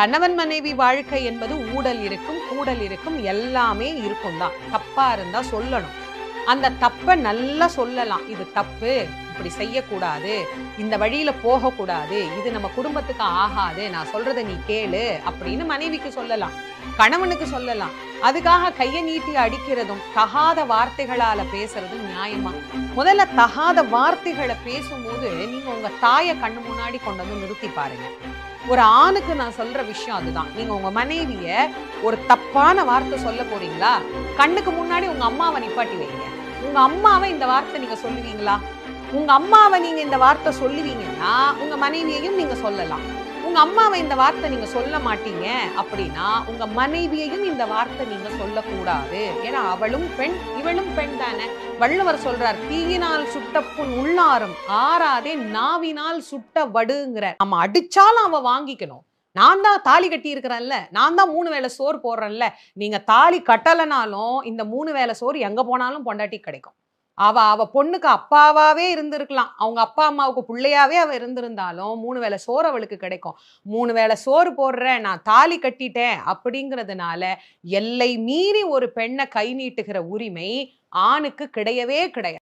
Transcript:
கணவன் மனைவி வாழ்க்கை என்பது ஊடல் இருக்கும் கூடல் இருக்கும் எல்லாமே இருக்கும் தான். தப்பா இருந்தா சொல்லணும். அந்த தப்பை நல்லா சொல்லலாம். இது தப்பு இப்படி செய்யக்கூடாது இந்த வழியில போகக்கூடாது இது நம்ம குடும்பத்துக்கு ஆகாது நான் சொல்றதை நீ கேளு அப்படின்னு மனைவிக்கு சொல்லலாம். கணவனுக்கு சொல்லலாம். அதுக்காக கையை நீட்டி அடிக்கிறதும் தகாத வார்த்தைகளால பேசுறதும் நியாயமா? முதல்ல தகாத வார்த்தைகளை பேசும்போது நீங்க உங்க தாயை கண்ணு முன்னாடி கொண்டு வந்து நிறுத்தி பாருங்க. ஒரு ஆணுக்கு நான் சொல்ற விஷயம் அதுதான். நீங்க உங்க மனைவிய ஒரு தப்பான வார்த்தை சொல்ல போறீங்களா? கண்ணுக்கு முன்னாடி உங்க அம்மாவை நிப்பாட்டி வைங்க. உங்க அம்மாவை இந்த வார்த்தை நீங்க சொல்லுவீங்களா? உங்க அம்மாவை நீங்க இந்த வார்த்தை சொல்லுவீங்கன்னா உங்க மனைவியையும் நீங்க சொல்லலாம். உங்க அம்மாவை இந்த வார்த்தை நீங்க சொல்ல மாட்டீங்க அப்படின்னா உங்க மனைவியையும் இந்த வார்த்தை நீங்க சொல்லக்கூடாது. ஏன்னா அவளும் பெண் இவளும் பெண் தானே. வள்ளுவர் சொல்றார் தீயினால் சுட்ட புண் உள்ளாரும் ஆறாதே நாவினால் சுட்ட வடுங்கிற. நம்ம அடிச்சாலும் அவ வாங்கிக்கணும். நான் தான் தாலி கட்டி இருக்கிறேன்ல நான் தான் மூணு வேளை சோறு போடுறேன்ல. நீங்க தாலி கட்டலைனாலும் இந்த மூணு வேளை சோறு எங்க போனாலும் பொண்டாட்டி கிடைக்கும். அவ அவ பொண்ணுக்கு அப்பாவாவே இருந்திருக்கலாம். அவங்க அப்பா அம்மாவுக்கு பிள்ளையாவே அவ இருந்திருந்தாலும் மூணு வேளை சோறு அவளுக்கு கிடைக்கும். மூணு வேளை சோறு போடுறேன் நான் தாலி கட்டிட்டேன் அப்படிங்கிறதுனால எல்லை மீறி ஒரு பெண்ணை கை நீட்டுகிற உரிமை ஆணுக்கு கிடையவே கிடையாது.